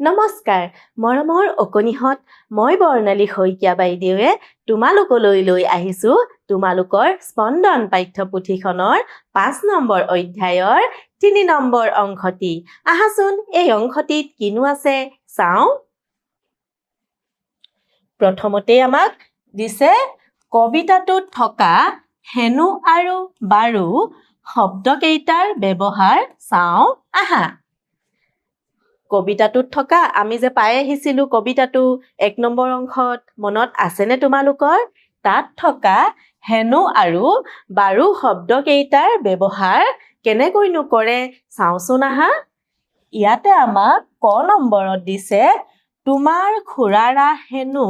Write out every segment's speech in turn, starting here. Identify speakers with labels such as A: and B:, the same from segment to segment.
A: নমস্কাৰ মৰমৰ অকণিহঁত, মই বৰ্ণালী শইকীয়া বাইদেৱে তোমালোকলৈ লৈ আহিছোঁ তোমালোকৰ স্পন্দন পাঠ্যপুথিখনৰ পাঁচ নম্বৰ অধ্যায়ৰ তিনি নম্বৰ অংশটি। আহাচোন, এই অংশটিত কিনো আছে? চাওঁ। প্ৰথমতে আমাক দিছে, কবিতাটোত থকা হেনু আৰু বাৰু শব্দকেইটাৰ ব্যৱহাৰ। চাওঁ। আহা। কবিতাটোত থকা আমি যে পাই আহিছিলো কবিতাটো এক নম্বৰ অংশত মনত আছেনে তোমালোকৰ? তাত থকা হেনু আৰু বাৰু শব্দকেইটাৰ ব্যৱহাৰ কেনেকৈনো কৰে? চাওঁচোন আহা। ইয়াতে আমাক ক নম্বৰত দিছে তোমাৰ খুৰাৰা হেনো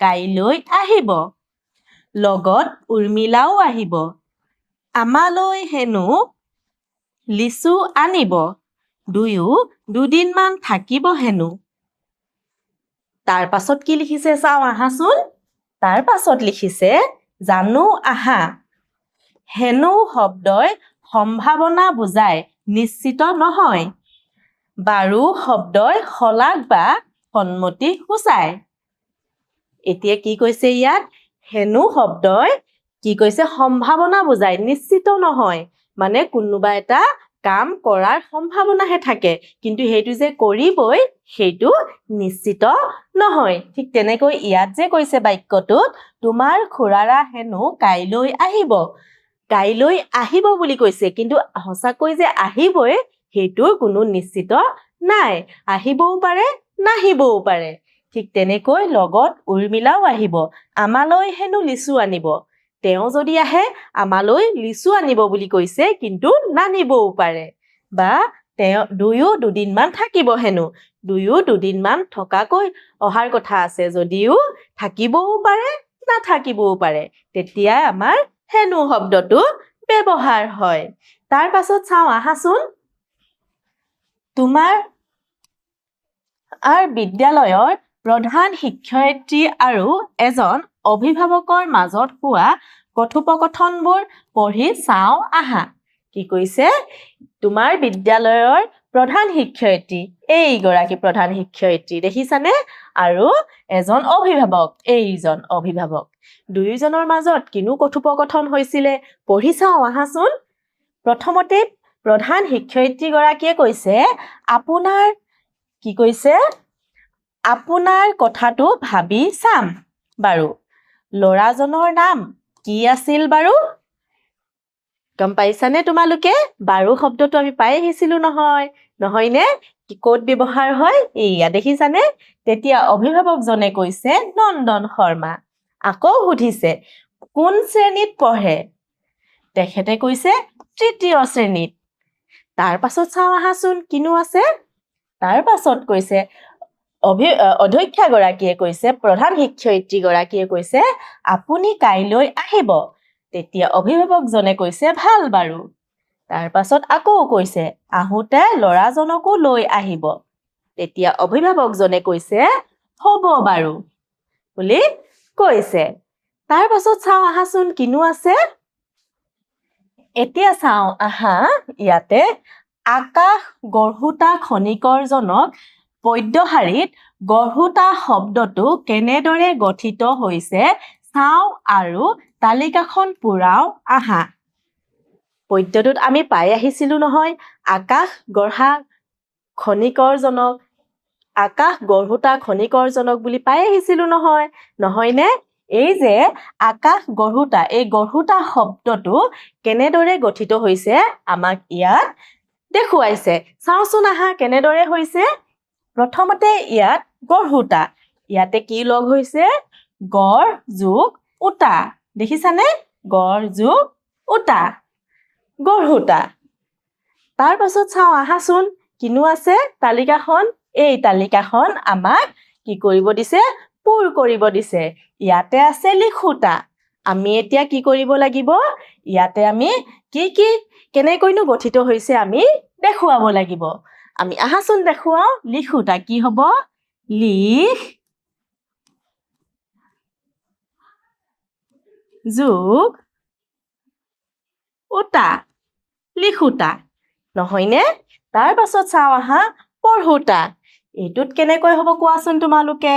A: কাইলৈ আহিব। লগত উৰ্মিলাও আহিব। আমালৈ হেনো লিচু আনিব। দুয়ো দুদিনমান থাকিব হেনো তাৰ পাছত কি লিখিছে চাওঁ আহাচোন। তাৰ পাছত লিখিছে, জানো আহা। হেনো শব্দই সম্ভাৱনা বুজায় নিশ্চিত নহয়। বাৰু শব্দই শলাগ বা সন্মতি সূচায়। এতিয়া কি কৈছে ইয়াত? হেনো শব্দই কি কৈছে? সম্ভাৱনা বুজায় নিশ্চিত নহয়। মানে কোনোবা এটা কাম কৰাৰ সম্ভাৱনাহে থাকে। কিন্তু সেইটো যে কৰিবই, সেইটো নিশ্চিত নহয়। ঠিক তেনেকৈ ইয়াত যে কৈছে বাক্যটোত, তোমাৰ খুৰাৰা হেনো কাইলৈ আহিব। কাইলৈ আহিব বুলি কৈছে, কিন্তু সঁচাকৈ যে আহিবই, সেইটোৰ কোনো নিশ্চিত নাই। আহিবও পাৰে, নাহিবও পাৰে। ঠিক তেনেকৈ লগত উৰ্মিলাও আহিব। আমালৈ হেনো লিচু আনিব। তেওঁ যদি আহে আমালৈ লিচু আনিব বুলি কৈছে কিন্তু নানিবও পাৰে। বা তেওঁ দুয়ো দুদিনমান থাকিব হেনো। দুয়ো দুদিনমান থকাকৈ অহাৰ কথা আছে যদিও থাকিবও পাৰে নাথাকিবও পাৰে। তেতিয়া আমাৰ হেনো শব্দটো ব্যৱহাৰ হয়। তাৰ পাছত চাওঁ আহাচোন। তোমাৰ বিদ্যালয়ৰ প্ৰধান শিক্ষয়িত্ৰী আৰু এজন অভিভাৱকৰ মাজত হোৱা কথোপকথনবোৰ পঢ়ি চাওঁ আহা। কি কৈছে? তোমাৰ বিদ্যালয়ৰ প্ৰধান শিক্ষয়িত্ৰী। এইগৰাকী প্ৰধান শিক্ষয়িত্ৰী দেখিছানে? আৰু এজন অভিভাৱক এইজন অভিভাৱক। দুয়োজনৰ মাজত কিনো কথোপকথন হৈছিলে? পঢ়ি চাওঁ আহাচোন। প্ৰথমতে প্ৰধান শিক্ষয়িত্ৰীগৰাকীয়ে কৈছে আপোনাৰ কি কৈছে? আপোনাৰ কথাটো ভাবি চাম বাৰু। ল'ৰাজনৰ নাম কি আছিল বাৰু? গম পাইছানে তোমালোকে? বাৰু শব্দটো আমি পাই আহিছিলো নহয়। নহয়নে? ক'ত ব্যৱহাৰ হয়? এইয়া দেখিছানে? তেতিয়া অভিভাৱকজনে কৈছে নন্দন শৰ্মা। আকৌ সুধিছে কোন শ্ৰেণীত পঢ়ে? তেখেতে কৈছে তৃতীয় শ্ৰেণীত। তাৰ পাছত চাওঁ আহাচোন কিনো আছে? তাৰ পাছত কৈছে অভি অধ্যক্ষাগৰাকীয়ে কৈছে, প্ৰধান শিক্ষয়িত্ৰীগৰাকীয়ে কৈছে, আপুনি কাইলৈ আহিব। তেতিয়া অভিভাৱকজনে কৈছে, ভালো বাৰু। তাৰ পাছত আকৌ কৈছে, আহোঁতে ল'ৰাজনকো লৈ আহিব। তেতিয়া অভিভাৱকজনে কৈছে, হ'ব বাৰু। বুলি কৈছে। তাৰ পাছত চাওঁ, আহাচোন, কিনো আছে। এতিয়া চাওঁ, আহা, ইয়াতে আকাশ গঢ়োতা খনিকৰজনক পদ্যশাৰীত গঢ়োতা শব্দটো কেনেদৰে গঠিত হৈছে চাওঁ আৰু তালিকাখন পূৰাওঁ আহা। পদ্যটোত আমি পাই আহিছিলো নহয় আকাশ গঢ়া খনিকৰজনক আকাশ গঢ়োতা খনিকৰজনক বুলি পাই আহিছিলো নহয় নহয়নে? এই যে আকাশ গঢ়োতা এই গঢ়োতা শব্দটো কেনেদৰে গঠিত হৈছে আমাক ইয়াত দেখুৱাইছে। চাওঁচোন আহা কেনেদৰে হৈছে? প্ৰথমতে ইয়াত গঢ়োতা ইয়াতে কি লগ হৈছে? গড় যোগ ওটা দেখিছানে? গড় যোগ ওটা গঢ়োতা তাৰ পাছত চাওঁ আহাচোন কিনো আছে? তালিকাখন। এই তালিকাখন আমাক কি কৰিব দিছে? পূৰ কৰিব দিছে। ইয়াতে আছে লিখোতা আমি এতিয়া কি কৰিব লাগিব? ইয়াতে আমি কি কি কেনেকৈনো গঠিত হৈছে আমি দেখুৱাব লাগিব। আমি আহাচোন দেখুৱাওঁ লিখোতা কি হ'ব? লিখ যোগ ওটা লিখোতা নহয়নে? তাৰ পাছত চাওঁ আহা পঢ়োতা এইটোত কেনেকৈ হ'ব কোৱাচোন তোমালোকে?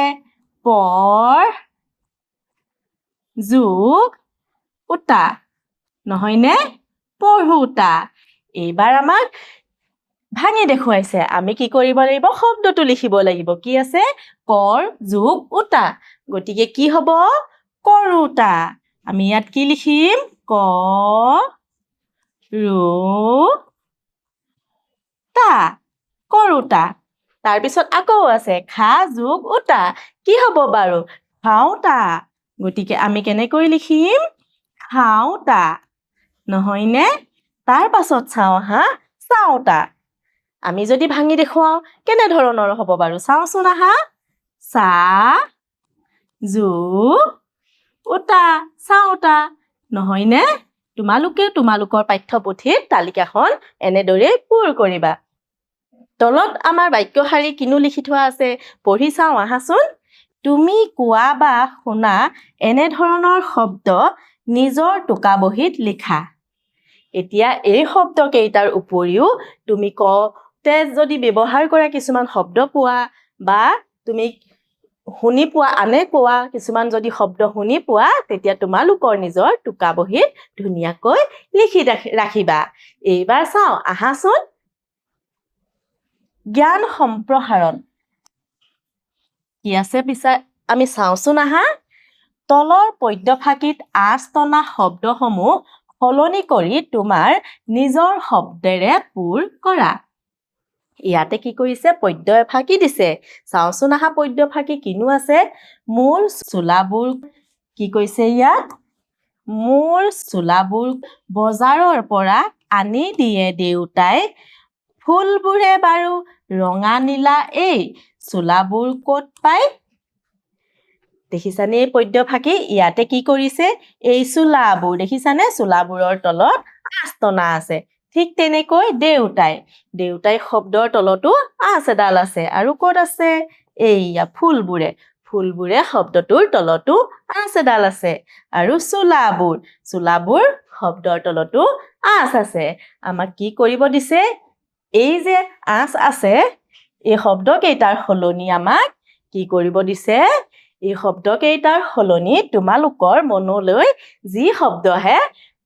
A: পৰ যোগ উতা নহয়নে? পঢ়োতা এইবাৰ আমাক ভাঙি দেখুৱাইছে। আমি কি কৰিব লাগিব? শব্দটো লিখিব লাগিব। কি আছে? কৰ যোগ উতা গতিকে কি হ'ব? কৰোতা। আমি ইয়াত কি লিখিম? ক ৰু তা কৰোতা। তাৰপিছত আকৌ আছে। খা যোগ উতা কি হ'ব বাৰু? খাওঁতা। গতিকে আমি কেনেকৈ লিখিম? খাওঁতা। নহয়নে? তাৰ পাছত চাওঁ আহা চাওঁতা। আমি যদি ভাঙি দেখুৱাওঁ কেনেধৰণৰ হ'ব বাৰু? চাওঁচোন আহা। চা জু উতা। চাওঁতা নহয়নে? তোমালোকে তোমালোকৰ পাঠ্যপুথিত তালিকাখন এনেদৰে পূৰ কৰিবা। তলত আমাৰ বাক্য শাৰী কিনো লিখি থোৱা আছে? পঢ়ি চাওঁ আহাচোন। তুমি কোৱা বা শুনা এনেধৰণৰ শব্দ নিজৰ টোকা বহীত লিখা। এতিয়া এই শব্দকেইটাৰ উপৰিও তুমি কওঁতে যদি ব্যৱহাৰ কৰা কিছুমান শব্দ পোৱা বা তুমি শুনি পোৱা, আনে কোৱা কিছুমান যদি শব্দ শুনি পোৱা, তেতিয়া তোমালোকৰ নিজৰ টোকা বহীত ধুনীয়াকৈ লিখি ৰাখি- ৰাখিবা। এইবাৰ চাওঁ, আহাচোন। জ্ঞান সম্প্ৰসাৰণ। কি আছে পিছে? আমি চাওঁচোন আহা। তলৰ পদ্যফাঁকিত আঁচ টনা শব্দসমূহ সলনি কৰি তোমাৰ নিজৰ শব্দেৰে পূৰ কৰা। ইয়াতে কি কৰিছে? পদ্য এফাঁকি দিছে। চাওঁচোন আহা, পদ্য ফাঁকি কিনো আছে? মোৰ চোলাবোৰ কি কৈছে ইয়াত? মোৰ চোলাবোৰ বজাৰৰ পৰা আনি দিয়ে দেউতাই। ফুলবোৰে বাৰু ৰঙা নীলা এই। চোলাবোৰ ক'ত পায়? দেখিছানে এই পদ্য ফাঁকি ইয়াতে কি কৰিছে? এই চোলাবোৰ। দেখিছানে? চোলাবোৰৰ তলত আঁচ টনা আছে। ঠিক তেনেকৈ দেউতাই দেউতাই শব্দৰ তলতো আঁচ এডাল আছে। আৰু ক'ত আছে? এইয়া ফুলবোৰে। ফুলবোৰে শব্দটোৰ তলতো আঁচ এডাল আছে। আৰু চোলাবোৰ চোলাবোৰ শব্দৰ তলতো আঁচ আছে। আমাক কি কৰিব দিছে? এই যে আঁচ আছে, এই শব্দকেইটাৰ সলনি আমাক কি কৰিব দিছে? এই শব্দকেইটাৰ সলনি তোমালোকৰ মনলৈ যি শব্দ আহে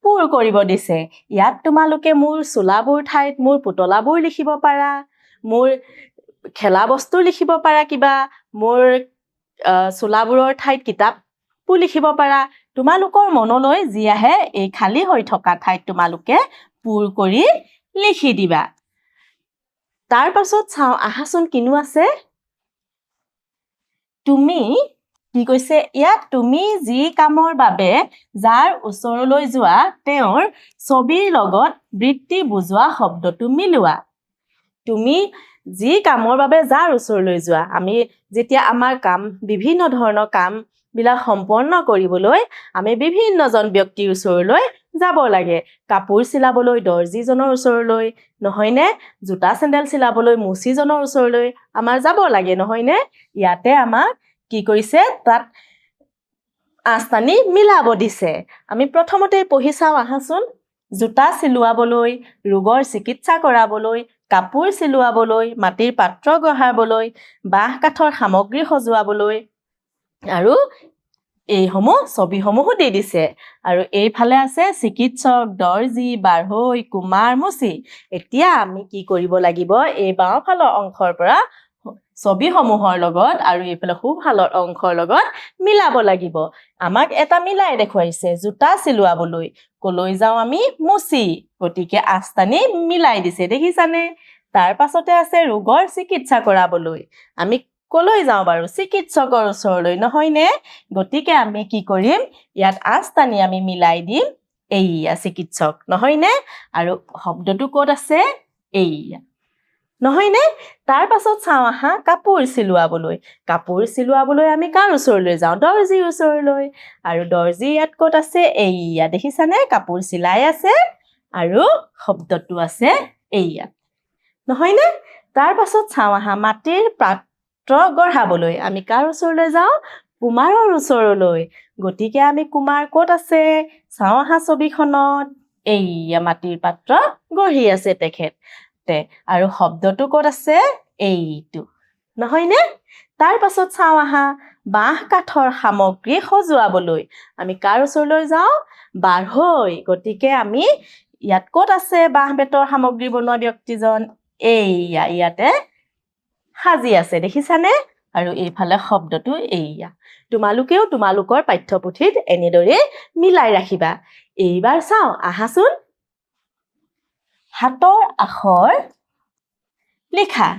A: পূৰ কৰিব দিছে। ইয়াত তোমালোকে মোৰ চোলাবোৰ ঠাইত মোৰ পুতলাবোৰ লিখিব পাৰা মোৰ খেলা বস্তু লিখিব পাৰা কিবা মোৰ চোলাবোৰৰ ঠাইত কিতাপো লিখিব পাৰা। তোমালোকৰ মনলৈ যি আহে এই খালী হৈ থকা ঠাইত তোমালোকে পূৰ কৰি লিখি দিবা। তাৰ পাছত চাওঁ আহাচোন কিনো আছে। তুমি কি কৈছে? ইয়াত তুমি যি কামৰ বাবে যাৰ ওচৰলৈ যোৱা তেওঁৰ ছবিৰ লগত বৃত্তি বুজোৱা শব্দটো মিলোৱা। তুমি যি কামৰ বাবে যাৰ ওচৰলৈ যোৱা আমি যেতিয়া আমাৰ কাম বিভিন্ন ধৰণৰ কামবিলাক সম্পন্ন কৰিবলৈ আমি বিভিন্নজন ব্যক্তিৰ ওচৰলৈ যাব লাগে। কাপোৰ চিলাবলৈ দৰ্জীজনৰ ওচৰলৈ নহয়নে? জোতা চেণ্ডেল চিলাবলৈ মুচিজনৰ ওচৰলৈ আমাৰ যাব লাগে নহয়নে? ইয়াতে আমাক কি কৰিছে? তাত আঁচ টানি মিলাব দিছে। আমি প্ৰথমতে পঢ়ি চাওঁ আহাচোন। জোতা চিলোৱাবলৈ, ৰোগৰ চিকিৎসা কৰাবলৈ, কাপোৰ চিলোৱাবলৈ, মাটিৰ পাত্ৰ গঢ়াবলৈ, বাঁহ কাঠৰ সামগ্ৰী সজোৱাবলৈ আৰু এইসমূহ, ছবিসমূহো দি দিছে। আৰু এইফালে আছে, চিকিৎসক, দৰ্জী, বাঢ়ৈ কুমাৰ মুচি এতিয়া আমি কি কৰিব লাগিব? এই বাওঁফালৰ অংশৰ পৰা ছবিসমূহৰ লগত আৰু এইফালে সোঁফালৰ অংশৰ লগত মিলাব লাগিব। আমাক এটা মিলাই দেখুৱাইছে, জোতা চিলোৱাবলৈ। কলৈ যাওঁ আমি? মুচি। গতিকে আস্তানি মিলাই দিছে, দেখিছানে? তাৰ পাছতে আছে ৰোগৰ চিকিৎসা কৰাবলৈ। আমি কলৈ যাওঁ বাৰু? চিকিৎসকৰ ওচৰলৈ, নহয়নে? গতিকে আমি কি কৰিম? ইয়াত আস্তানি আমি মিলাই দিম। এইয়া চিকিৎসক, নহয়নে? আৰু শব্দটো ক'ত আছে? এইয়া। নহয়নে তাৰ পাছত চাওঁ আহা কাপোৰ চিলোৱাবলৈ। কাপোৰ চিলোৱাবলৈ আমি কাৰ ওচৰলৈ যাওঁ? দৰ্জীৰ ওচৰলৈ। আৰু দৰ্জী ইয়াত ক'ত আছে? এইয়া, দেখিছানে? কাপোৰ চিলাই আছে আৰু শব্দটো আছে এইয়া। নহয়নে তাৰ পাছত চাওঁ আহা মাটিৰ পাত্ৰ গঢ়াবলৈ। আমি কাৰ ওচৰলৈ যাওঁ? কুমাৰৰ ওচৰলৈ। গতিকে আমি কুমাৰ ক'ত আছে? চাওঁ আহা ছবিখনত। এইয়া, মাটিৰ পাত্ৰ গঢ়ি আছে তেখেতে। আৰু শব্দটো ক'ত আছে? এইটো। নহয়নে? তাৰ পাছত চাওঁ আহা, বাঁহ কাঠৰ সামগ্ৰী সজোৱাবলৈ। আমি কাৰ ওচৰলৈ যাওঁ? বাঢ়ৈ গতিকে আমি ইয়াত ক'ত আছে বাঁহ বেতৰ সামগ্ৰী বনোৱা ব্যক্তিজন? এইয়া, ইয়াতে সাজি আছে, দেখিছানে? আৰু এইফালে শব্দটো এইয়া। তোমালোকেও তোমালোকৰ পাঠ্যপুথিত এনেদৰে মিলাই ৰাখিবা। এইবাৰ চাওঁ, আহাচোন। হাতৰ আখৰ লিখা।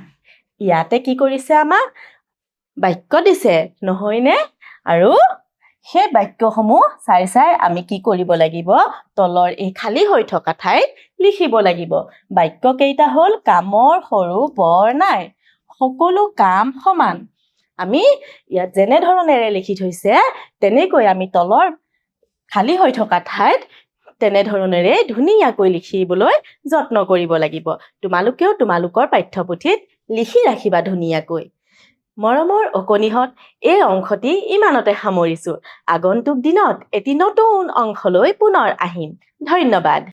A: ইয়াতে কি কৰিছে আমাক? বাক্য দিছে নহয়নে? আৰু সেই বাক্যসমূহ চাই চাই আমি কি কৰিব লাগিব? তলৰ এই খালী হৈ থকা ঠাইত লিখিব লাগিব। বাক্য কেইটা হ'ল কামৰ সৰু বৰ নাই সকলো কাম সমান। আমি ইয়াত যেনেধৰণেৰে লিখি থৈছে তেনেকৈ আমি তলৰ খালী হৈ থকা ঠাইত তেনেধৰণেৰে ধুনীয়াকৈ লিখিবলৈ যত্ন কৰিব লাগিব। তোমালোকেও তোমালোকৰ পাঠ্যপুথিত লিখি ৰাখিবা ধুনীয়াকৈ। মৰমৰ অকণিহঁত, এই অংশটি ইমানতে সামৰিছোঁ। আগন্তুক দিনত এটি নতুন অংশলৈ পুনৰ আহিম। ধন্যবাদ।